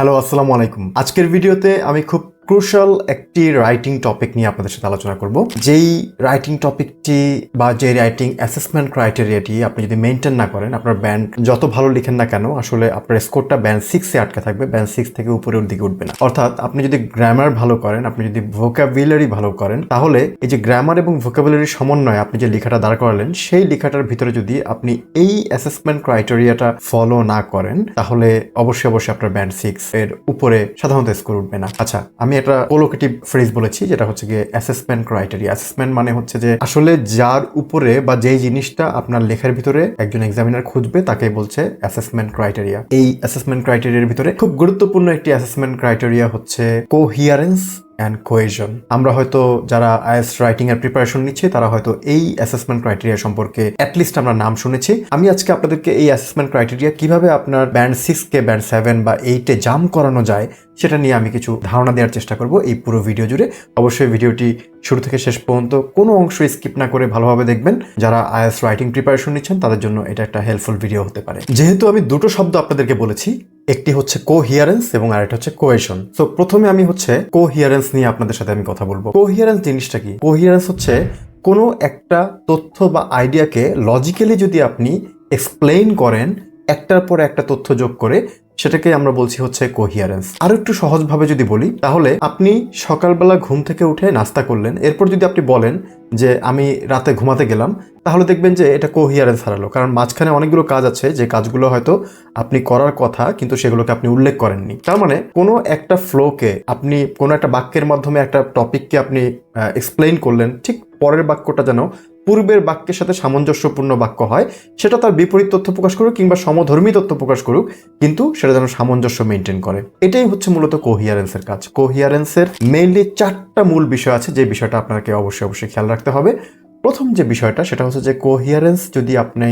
Hello আসসালামু আলাইকুম। আজকের ভিডিওতে আমি খুব ক্রুশাল একটি রাইটিং টপিক নিয়ে আপনাদের সাথে আলোচনা করব। যেই রাইটিং টপিকটি বা যে রাইটিং অ্যাসেসমেন্ট ক্রাইটেরিয়াটি আপনি যদি মেনটেন না করেন, আপনার ব্যান্ড যত ভালো লিখেন না কেন, আসলে আপনার স্কোরটা ব্যান্ড সিক্সে আটকে থাকবে ব্যান্ড সিক্স থেকে উপরের দিকে উঠবে না। অর্থাৎ আপনি যদি গ্রামার ভালো করেন, আপনি যদি ভোকাবুলারি ভালো করেন, তাহলে এই যে গ্রামার এবং ভোকাবুলারির সমন্বয়ে আপনি যে লেখাটা দাঁড় করালেন, সেই লেখাটার ভিতরে যদি আপনি এই অ্যাসেসমেন্ট ক্রাইটেরিয়াটা ফলো না করেন, তাহলে অবশ্যই অবশ্যই আপনার ব্যান্ড সিক্স এর উপরে সাধারণত স্কোর উঠবে না। আচ্ছা আমি একটা কোলোকেটিভ ফ্রেজ বলেছি, যেটা হচ্ছে গিয়ে অ্যাসেসমেন্ট ক্রাইটেরিয়া অ্যাসেসমেন্ট মানে হচ্ছে যে আসলে যার উপরে বা যেই জিনিসটা আপনার লেখার ভিতরে একজন এক্সামিনার খুঁজবে, তাকে বলছে অ্যাসেসমেন্ট ক্রাইটেরিয়া এই অ্যাসেসমেন্ট ক্রাইটেরিয়ার ভিতরে খুব গুরুত্বপূর্ণ একটি অ্যাসেসমেন্ট ক্রাইটেরিয়া হচ্ছে কোহিয়ারেন্স অ্যান্ড কোয়েশন আমরা হয়তো যারা আইএস রাইটিং এর প্রিপারেশন নিচ্ছি, তারা হয়তো এই অ্যাসেসমেন্ট ক্রাইটেরিয়া সম্পর্কে অ্যাটলিস্ট আমরা নাম শুনেছি। আমি আজকে আপনাদেরকে এই অ্যাসেসমেন্ট ক্রাইটেরিয়া কীভাবে আপনার ব্যান্ড সিক্স কে ব্যান্ড সেভেন বা এইটে জাম করানো যায়, সেটা নিয়ে আমি কিছু ধারণা দেওয়ার চেষ্টা করব এই পুরো ভিডিও জুড়ে। অবশ্যই ভিডিওটি শুরু থেকে শেষ পর্যন্ত কোনো অংশ স্কিপ না করে ভালোভাবে দেখবেন। যারা আইএস রাইটিং প্রিপারেশন নিচ্ছেন, তাদের জন্য এটা একটা হেল্পফুল ভিডিও হতে পারে। যেহেতু আমি দুটো শব্দ আপনাদেরকে বলেছি একটি হচ্ছে কোহিয়ারেন্স এবং আরেকটা হচ্ছে কোয়েশন সো প্রথমে আমি হচ্ছে কোহিয়ারেন্স নিয়ে আপনাদের সাথে আমি কথা বলব। কোহিয়ারেন্স জিনিসটা কি? কোহিয়ারেন্স হচ্ছে কোনো একটা তথ্য বা আইডিয়াকে লজিক্যালি যদি আপনি এক্সপ্লেইন করেন, একটার পর একটা তথ্য যোগ করে সেটাকে আমরা বলছি হচ্ছে কোহিয়ারেন্স আর একটু সহজভাবে যদি বলি, তাহলে আপনি সকালবেলা ঘুম থেকে উঠে নাস্তা করলেন, এরপর যদি আপনি বলেন যে, আমি রাতে ঘুমাতে গেলাম, তাহলে দেখবেন যে এটা কোহিয়ারেন্স হারালো। কারণ মাঝখানে অনেকগুলো কাজ আছে, যে কাজগুলো হয়তো আপনি করার কথা, কিন্তু সেগুলোকে আপনি উল্লেখ করেননি। তার মানে কোনো একটা ফ্লোকে আপনি, কোনো একটা বাক্যের মাধ্যমে একটা টপিককে আপনি এক্সপ্লেইন করলেন, ঠিক পরের বাক্যটা যেন পূর্বের বাক্যের সাথে সামঞ্জস্যপূর্ণ বাক্য হয়, সেটা তার বিপরীত তথ্য প্রকাশ করুক কিংবা সমধর্মী তথ্য প্রকাশ করুক, কিন্তু সেটা যেন সামঞ্জস্য মেনটেন করে। এটাই হচ্ছে মূলত কোহিয়ারেন্সের কাজ। কোহিয়ারেন্সের মেইনলি চারটা মূল বিষয় আছে, যে বিষয়টা আপনাকে অবশ্যই অবশ্যই খেয়াল রাখতে হবে। প্রথম যে বিষয়টা, সেটা হচ্ছে যে কোহিয়ারেন্স যদি আপনি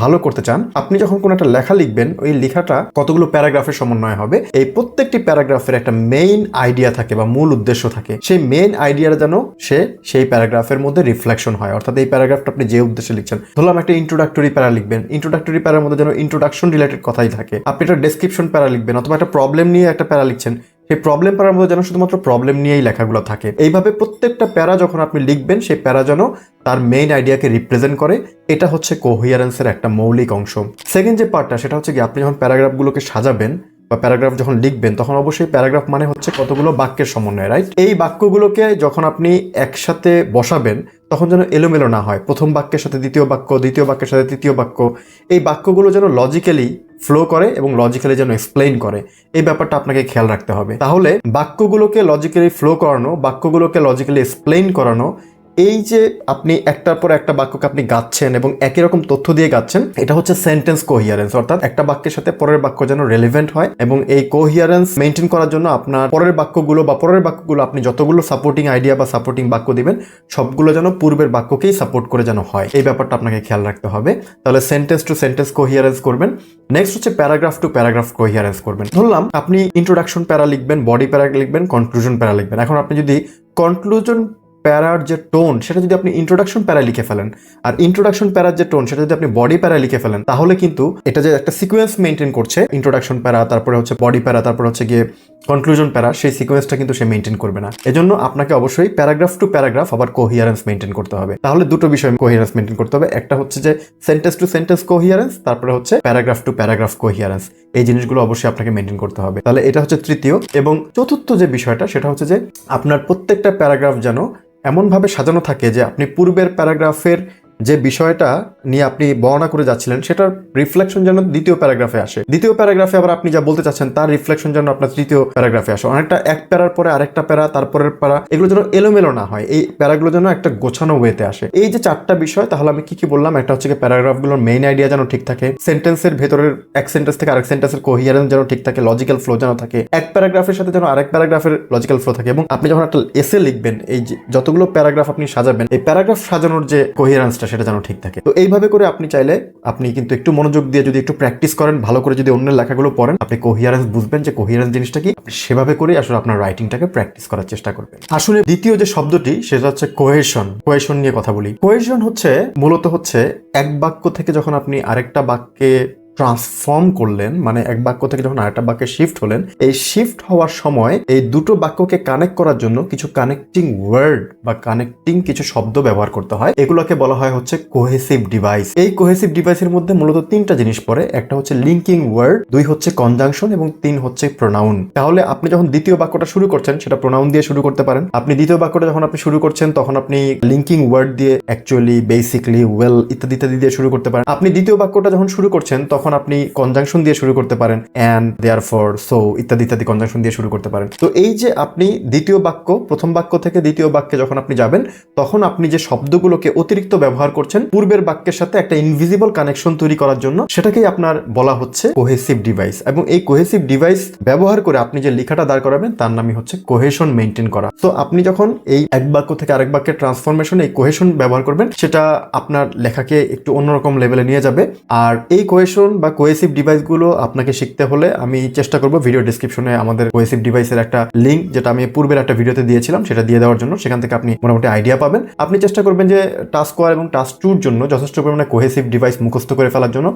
ভালো করতে চান, আপনি যখন কোনো একটা লেখা লিখবেন, ওই লেখাটা কতগুলো প্যারাগ্রাফের সমন্বয় হবে, এই প্রত্যেকটি প্যারাগ্রাফের একটা মেইন আইডিয়া থাকে বা মূল উদ্দেশ্য থাকে। সেই মেইন আইডিয়াটা যেন সে সেই প্যারাগ্রাফের মধ্যে রিফ্লেকশন হয়। অর্থাৎ এই প্যারাগ্রাফটা আপনি যে উদ্দেশ্যে লিখছেন, ধরলাম একটা ইন্ট্রোডাক্টরি প্যারা লিখবেন। ইন্ট্রোডাক্টরি প্যারার মধ্যে যেন ইন্ট্রোডাকশন রিলেটেড কথাই থাকে। আপনি একটা ডেসক্রিপশন প্যারা লিখবেন, অথবা একটা প্রবলেম নিয়ে একটা প্যারা লিখছেন। সেই প্রবলেম প্যারার মধ্যে যেন শুধুমাত্র প্রবলেম নিয়েই লেখাগুলো থাকে। এইভাবে প্রত্যেকটা প্যারা যখন আপনি লিখবেন, সেই প্যারা যেন তার মেইন আইডিয়াকে রিপ্রেজেন্ট করে, এটা হচ্ছে কোহিয়ারেন্সের একটা মৌলিক অংশ। সেকেন্ড যে পার্টটা সেটা হচ্ছে কি আপনি যখন প্যারাগ্রাফগুলোকে সাজাবেন বা প্যারাগ্রাফ যখন লিখবেন, তখন অবশ্যই প্যারাগ্রাফ মানে হচ্ছে কতগুলো বাক্যের সমন্বয় রাইট এই বাক্যগুলোকে যখন আপনি একসাথে বসাবেন তখন যেন এলোমেলো না হয়। প্রথম বাক্যের সাথে দ্বিতীয় বাক্য, দ্বিতীয় বাক্যের সাথে তৃতীয় বাক্য। এই বাক্যগুলো যেন লজিক্যালি ফ্লো করে এবং লজিক্যালি যেন এক্সপ্লেইন করে। এই ব্যাপারটা আপনাকে খেয়াল রাখতে হবে। তাহলে বাক্যগুলোকে লজিক্যালি ফ্লো করানো, বাক্যগুলোকে লজিক্যালি এক্সপ্লেইন করানো এই যে আপনি একটার পর একটা বাক্যকে আপনি গাচ্ছেন এবং একই রকম তথ্য দিয়ে গাচ্ছেন, এটা হচ্ছে সেন্টেন্স কোহিয়ারেন্স অর্থাৎ একটা বাক্যের সাথে পরের বাক্য যেন রেলিভেন্ট হয় এবং এই কোহিয়ারেন্স মেনটেন করার জন্য আপনার পরের বাক্যগুলো বা পরের বাক্যগুলো আপনি যতগুলো সাপোর্টিং আইডিয়া বা সাপোর্টিং বাক্য দিবেন, সবগুলো যেন পূর্বের বাক্যকেই সাপোর্ট করে যেন হয়। এই ব্যাপারটা আপনাকে খেয়াল রাখতে হবে। তাহলে সেন্টেন্স টু সেন্টেন্স কোহিয়ারেন্স করবেন। নেক্সট হচ্ছে প্যারাগ্রাফ টু প্যারাগ্রাফ কোহিয়ারেন্স করবেন। ধরলাম, আপনি ইন্ট্রোডাকশন প্যারা লিখবেন বডি প্যারা লিখবেন কনক্লুশন প্যারা লিখবেন। এখন আপনি যদি কনক্লুশন প্যারার যে টোন, সেটা যদি আপনি ইন্ট্রোডাকশন প্যারা লিখে ফেলেন, আর ইন্ট্রোডাকশন প্যারার যে টোন, সেটা যদি আপনি বডি প্যারা লিখে ফেলেন, তাহলে কিন্তু এটা যে একটা সিকোয়েন্স মেনটেন করছে ইন্ট্রোডাকশন প্যারা, তারপরে হচ্ছে বডি প্যারা, তারপরে হচ্ছে গিয়ে কনক্লুশন প্যারা সেই সিকোয়েন্সটা কিন্তু সে মেনটেন করবে না। এজন্য আপনাকে অবশ্যই প্যারাগ্রাফ টু প্যারাগ্রাফ আবার কোহিয়ারেন্স মেনটেন করতে হবে। তাহলে দুটো বিষয় কোহিয়ারেন্স মেনটেন করতে হবে। একটা হচ্ছে যে সেন্টেন্স টু সেন্টেন্স কোহিয়ারেন্স তারপরে হচ্ছে প্যারাগ্রাফ টু প্যারাগ্রাফ কোহিয়ারেন্স এই জিনিসগুলো অবশ্যই আপনাকে মেনটেন করতে হবে। তাহলে এটা হচ্ছে তৃতীয় এবং চতুর্থ যে বিষয়টা, সেটা হচ্ছে যে আপনার প্রত্যেকটা প্যারাগ্রাফ যেন এমনভাবে সাজানো থাকে যে আপনি পূর্বের প্যারাগ্রাফের যে বিষয়টা নিয়ে আপনি বর্ণনা করে যাচ্ছিলেন, সেটার রিফ্লেকশন যেন দ্বিতীয় প্যারাগ্রাফে আসে। দ্বিতীয় প্যারাগ্রাফে আবার আপনি যা বলতে চাচ্ছেন, তার রিফ্লেকশন যেন আপনার তৃতীয় প্যারাগ্রাফে আসে। অনেকটা এক প্যারার পরে আরেকটা প্যারা, তারপরের প্যারা, এগুলো যেন এলোমেলো না হয়। এই প্যারাগুলো যেন একটা গোছানো ওয়েতে আসে। এই যে চারটা বিষয়, তাহলে আমি কি কি বললাম? একটা হচ্ছে প্যারাগ্রাফগুলোর মেইন আইডিয়া যেন ঠিক থাকে সেন্টেন্সের ভেতরের এক সেন্টেন্স থেকে আরেক সেন্টেন্সের কোহিয়ারেন্স যেন ঠিক থাকে লজিক্যাল ফ্লো যেন থাকে, এক প্যারাগ্রাফের সাথে যেন আরেক প্যারাগ্রাফের লজিক্যাল ফ্লো থাকে, এবং আপনি যখন একটা এসে লিখবেন, এই যতগুলো প্যারাগ্রাফ আপনি সাজাবেন, এই প্যারাগ্রাফ সাজানোর যে কোহিয়ারেন্সটা সেটা যেন ঠিক থাকে। তো এইভাবে করে আপনি চাইলে আপনি কিন্তু একটু মনোযোগ দিয়ে যদি একটু প্র্যাকটিস করেন, ভালো করে যদি অন্যের লেখাগুলো পড়েন, আপনি কোহিয়ারেন্স বুঝবেন যে কোহিয়ারেন্স জিনিসটা কি। আপনি সেভাবে করে আসলে আপনার রাইটিংটাকে প্র্যাকটিস করার চেষ্টা করবেন। আসলে দ্বিতীয় যে শব্দটি, সেটা হচ্ছে কোহেশন কোহেশন নিয়ে কথা বলি। কোহেশন হচ্ছে, মূলত হচ্ছে এক বাক্য থেকে যখন আপনি আরেকটা বাক্যে ট্রান্সফর্ম করলেন মানে এক বাক্য থেকে যখন আরেকটা বাক্যে শিফট হলেন, এই শিফট হওয়ার সময় এই দুটো বাক্যকে কানেক্ট করার জন্য কিছু কানেক্টিং ওয়ার্ড বা কানেক্টিং কিছু শব্দ ব্যবহার করতে হয়। এগুলোকে বলা হয় হচ্ছে কোহেসিভ ডিভাইস এই কোহেসিভ ডিভাইসের মধ্যে মূলত তিনটা জিনিস পড়ে। একটা হচ্ছে লিঙ্কিং ওয়ার্ড দুই হচ্ছে কনজাংশন এবং তিন হচ্ছে প্রোনাউন তাহলে আপনি যখন দ্বিতীয় বাক্যটা শুরু করছেন, সেটা প্রোনাউন দিয়ে শুরু করতে পারেন। আপনি দ্বিতীয় বাক্যটা যখন আপনি শুরু করছেন, তখন আপনি লিঙ্কিং ওয়ার্ড দিয়ে অ্যাকচুয়ালি বেসিকলি ওয়েল ইত্যাদি ইত্যাদি দিয়ে শুরু করতে পারেন। আপনি দ্বিতীয় বাক্যটা যখন শুরু করছেন, তখন আপনি কনজাংশন দিয়ে শুরু করতে পারেন অ্যান্ড দেয়ার ফর সো ইত্যাদি ইত্যাদি কনজাংশন দিয়ে শুরু করতে পারেন। তো এই যে আপনি দ্বিতীয় বাক্য, প্রথম বাক্য থেকে দ্বিতীয় বাক্যে যখন আপনি যাবেন, তখন আপনি যে শব্দগুলোকে অতিরিক্ত ব্যবহার করছেন, পূর্বের বাক্যের সাথে একটা ইনভিজিবল কানেকশন তৈরি করার জন্য, সেটাকেই আপনার বলা হচ্ছে কোহেসিভ ডিভাইস এবং এই কোহেসিভ ডিভাইস ব্যবহার করে আপনি যে লেখাটা দাঁড় করাবেন, তার নামই হচ্ছে কোহেশন মেনটেন করা। তো আপনি যখন এই এক বাক্য থেকে আরেক বাক্যের ট্রান্সফরমেশন এই কোহেশন ব্যবহার করবেন, সেটা আপনার লেখাকে একটু অন্যরকম লেভেলে নিয়ে যাবে। আর এই কোহেশন বা কোয়েসিভ ডিভাইসগুলো আপনাকে শিখতে হলে আমি চেষ্টা করব ভিডিও ডিসক্রিপশনে আমাদের কোয়েসিভ ডিভাইসের একটা লিঙ্ক যেটা আমি পূর্বের একটা ভিডিওতে দিয়েছিলাম, সেটা দিয়ে দেওয়ার জন্য। সেখান থেকে আপনি মোটামুটি আইডিয়া পাবেন। আপনি চেষ্টা করবেন যে টাস্ক ওয়ার এবং টাস্ক টুর জন্য যথেষ্ট পরিমাণে কোহেসিভ ডিভাইস মুখস্থ করে ফেলার জন্য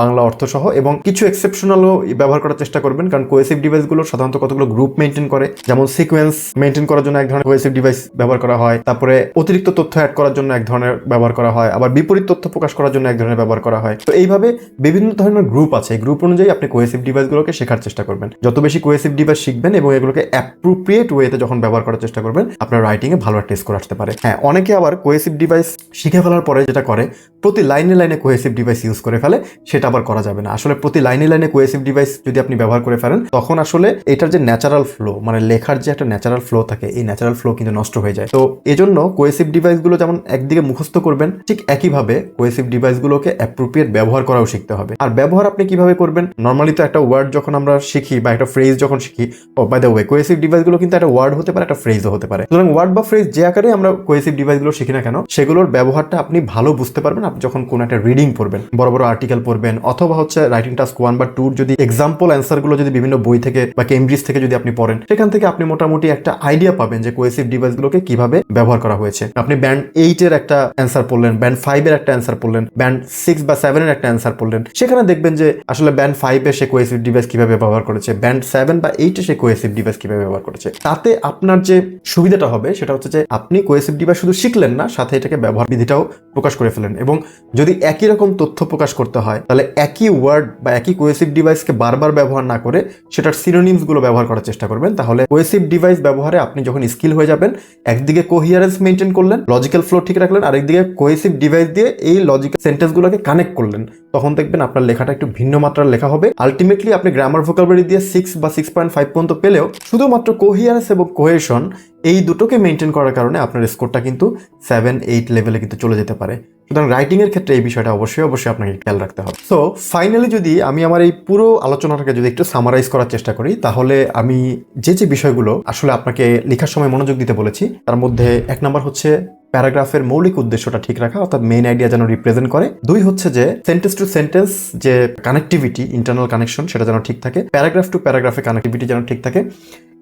বাংলা অর্থ সহ এবং কিছু এক্সেপশনালও ব্যবহার করার চেষ্টা করবেন, কারণ কোহেসিভ ডিভাইসগুলো সাধারণত কতগুলো গ্রুপ মেনটেন করে, যেমন সিকোয়েন্স মেনটেন করার জন্য এক ধরনের কোহেসিভ ডিভাইস ব্যবহার করা হয়, তারপরে অতিরিক্ত তথ্য অ্যাড করার জন্য এক ধরনের ব্যবহার করা হয়, আবার বিপরীত তথ্য প্রকাশ করার জন্য এক ধরনের ব্যবহার করা হয়। তো এইভাবে বিভিন্ন ধরনের গ্রুপ আছে, এই গ্রুপ অনুযায়ী আপনি কোয়েসিভ ডিভাইসগুলোকে শেখার চেষ্টা করবেন। যত বেশি কোয়েসিভ ডিভাইস শিখবেন এবং এগুলোকে অ্যাপ্রোপ্রিয়েট ওয়েতে যখন ব্যবহার করার চেষ্টা করবেন, আপনার রাইটিংয়ে ভালো একটা স্কোর আসতে পারে। হ্যাঁ অনেকে আবার কোয়েসিভ ডিভাইস শিখে ফেলার পরে যেটা করে প্রতি লাইনে লাইনে কোহেসিভ ডিভাইস ইউজ করে ফেলে, সেটা আবার করা যাবে না। আসলে প্রতি লাইনে লাইনে কোহেসিভ ডিভাইস যদি আপনি ব্যবহার করে ফেলেন, তখন আসলে এটার যে ন্যাচারাল ফ্লো মানে লেখার যে একটা ন্যাচারাল ফ্লো থাকে, এই ন্যাচারাল ফ্লো কিন্তু নষ্ট হয়ে যায়। তো এজন্য কোহেসিভ ডিভাইসগুলো যেমন একদিকে মুখস্থ করবেন, ঠিক একইভাবে কোহেসিভ ডিভাইসগুলোকে অ্যাপ্রোপ্রিয়েট ব্যবহার করাও শিখতে হবে। আর ব্যবহার আপনি কীভাবে করবেন? নর্মালি তো একটা ওয়ার্ড যখন আমরা শিখি বা একটা ফ্রেজ যখন শিখি ও বাই দ্য ওয়ে কোহেসিভ ডিভাইসগুলো কিন্তু একটা ওয়ার্ড হতে পারে, একটা ফ্রেজও হতে পারে। সুতরাং ওয়ার্ড বা ফ্রেজ যে আকারে আমরা কোয়েসিভ ডিভাইসগুলো শিখি না কেন, সেগুলোর ব্যবহারটা আপনি ভালো বুঝতে পারবেন আপনি যখন কোনো একটা রিডিং পড়বেন, বড় বড় আর্টিকেল পড়বেন, অথবা হচ্ছে রাইটিং টাস্ক ওয়ান বা টুর যদি এক্সাম্পল অ্যান্সারগুলো যদি বিভিন্ন বই থেকে বা কেমব্রিজ থেকে যদি আপনি পড়েন, সেখান থেকে আপনি মোটামুটি একটা আইডিয়া পাবেন যে কোহেসিভ ডিভাইসগুলোকে কীভাবে ব্যবহার করা হয়েছে। আপনি ব্যান্ড এইটের একটা অ্যান্সার পড়লেন ব্যান্ড ফাইভের একটা অ্যান্সার পড়লেন ব্যান্ড সিক্স বা সেভেনের একটা অ্যান্সার পড়লেন, সেখানে দেখবেন যে আসলে ব্যান্ড ফাইভে সে কোয়েসিভ ডিভাইস কীভাবে ব্যবহার করেছে ব্যান্ড সেভেন বা এইটে সে কোয়েসিভ ডিভাইস কীভাবে ব্যবহার করেছে। তাতে আপনার যে সুবিধাটা হবে, সেটা হচ্ছে যে আপনি কোহেসিভ ডিভাইস শুধু শিখলেন না, সাথে এটাকে ব্যবহার বিধিটাও প্রকাশ করে ফেলেন এবং যদি একই রকম তথ্য প্রকাশ করতে হয়, তাহলে একই ওয়ার্ড বা একই কোহেসিভ ডিভাইসকে বারবার ব্যবহার না করে সেটার সিনোনিমসগুলো ব্যবহার করার চেষ্টা করবেন। তাহলে কোহেসিভ ডিভাইস ব্যবহারে আপনি যখন স্কিল হয়ে যাবেন, একদিকে কোহিয়ারেন্স মেনটেন করলেন লজিক্যাল ফ্লো ঠিক রাখলেন, আরেকদিকে কোয়েসিভ ডিভাইস দিয়ে এই লজিক্যাল সেন্টেন্সগুলোকে কানেক্ট করলেন। তখন দেখবেন আপনার লেখাটা একটু ভিন্ন মাত্রার লেখা হবে। আলটিমেটলি আপনি গ্রামার ভোকাবুলারি দিয়ে সিক্স বা সিক্স পয়েন্ট ফাইভ পর্যন্ত পেলেও শুধুমাত্র কোহিয়ারেন্স এবং কোহেশন এই দুটোকে মেনটেন করার কারণে আপনার স্কোরটা কিন্তু সেভেন এইট লেভেলে কিন্তু চলে যেতে পারে। সুতরাং রাইটিংয়ের ক্ষেত্রে এই বিষয়টা অবশ্যই অবশ্যই আপনাকে খেয়াল রাখতে হবে। সো ফাইনালি যদি আমি আমার এই পুরো আলোচনাটাকে যদি একটু সামারাইজ করার চেষ্টা করি, তাহলে আমি যে যে বিষয়গুলো আসলে আপনাকে লেখার সময় মনোযোগ দিতে বলেছি, তার মধ্যে এক নম্বর হচ্ছে প্যারাগ্রাফের মৌলিক উদ্দেশ্যটা ঠিক রাখা, অর্থাৎ মেইন আইডিয়া যেন রিপ্রেজেন্ট করে। দুই হচ্ছে যে সেন্টেন্স টু সেন্টেন্স যে কানেক্টিভিটি ইন্টারনাল কানেকশন সেটা যেন ঠিক থাকে। প্যারাগ্রাফ টু প্যারাগ্রাফে কানেক্টিভিটি যেন ঠিক থাকে।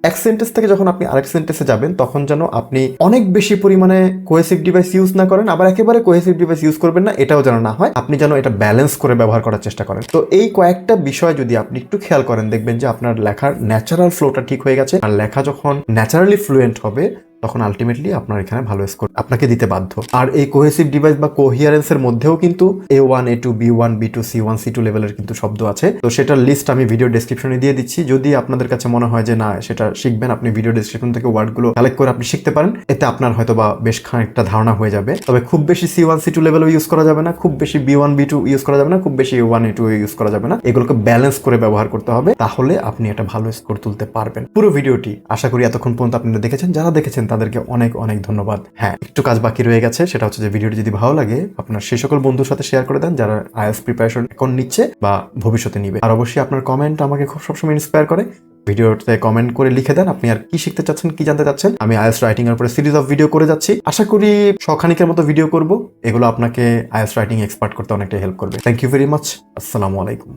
এক সেন্টেন্স থেকে যখন আপনি আরেক সেন্টেন্সে যাবেন, তখন যেন আপনি অনেক বেশি পরিমাণে কোহেসিভ ডিভাইস ইউজ না করেন, আবার একেবারে কোহেসিভ ডিভাইস ইউজ করবেন না, এটাও যেন না হয়। আপনি যেন এটা ব্যালেন্স করে ব্যবহার করার চেষ্টা করেন। তো এই কয়েকটা বিষয় যদি আপনি একটু খেয়াল করেন, দেখবেন যে আপনার লেখার ন্যাচারাল ফ্লোটা ঠিক হয়ে গেছে। আর লেখা যখন ন্যাচারালি ফ্লুয়েন্ট হবে তখন আলটিমেটলি আপনার এখানে ভালো স্কোর আপনাকে দিতে বাধ্য। আর এই কোহেসিভ ডিভাইস বা কোহিয়ারেন্সের মধ্যেও কিন্তু A one A two B one B two C one C two লেভেলের কিন্তু শব্দ আছে। তো সেটার লিস্ট আমি ভিডিও ডেসক্রিপশনে দিয়ে দিচ্ছি। যদি আপনাদের কাছে মনে হয় যে না, সেটা শিখবেন, আপনি ভিডিও ডেসক্রিপশন থেকে ওয়ার্ডগুলো কালেক্ট করে আপনি শিখতে পারেন। এতে আপনার হয়তো বা বেশ খানিকটা ধারণা হয়ে যাবে। তবে খুব বেশি সি ওয়ান সি টু লেভেলও ইউজ করা যাবে না। খুব বেশি B one B two use করা যাবে না। খুব বেশি A one A two use করা যাবে না। এগুলোকে ব্যালেন্স করে ব্যবহার করতে হবে। তাহলে আপনি একটা ভালো স্কোর তুলতে পারবেন। পুরো ভিডিওটি আশা করি এতক্ষণ পর্যন্ত আপনারা দেখেছেন। যারা দেখেছেন তাদেরকে অনেক অনেক ধন্যবাদ। হ্যাঁ একটু কাজ বাকি রয়ে গেছে, সেটা হচ্ছে যে ভিডিওটি যদি ভালো লাগে, আপনার সেই সকল বন্ধুর সাথে শেয়ার করে দেন, যারা আইএস প্রিপারেশন এখন নিচ্ছে বা ভবিষ্যতে নিবে। আর অবশ্যই আপনার কমেন্ট আমাকে খুব সবসময় ইন্সপায়ার করে। ভিডিওতে কমেন্ট করে লিখে দেন, আপনি আর কি শিখতে চাচ্ছেন, কি জানতে চাচ্ছেন। আমি আইএস রাইটিং এর উপরে সিরিজ অফ ভিডিও করে যাচ্ছি। আশা করি শখানিকের মতো ভিডিও করব। এগুলো আপনাকে আইএস রাইটিং এক্সপার্ট করতে অনেকটা হেল্প করবে। থ্যাংক ইউ ভেরি মাচ আসসালামু আলাইকুম।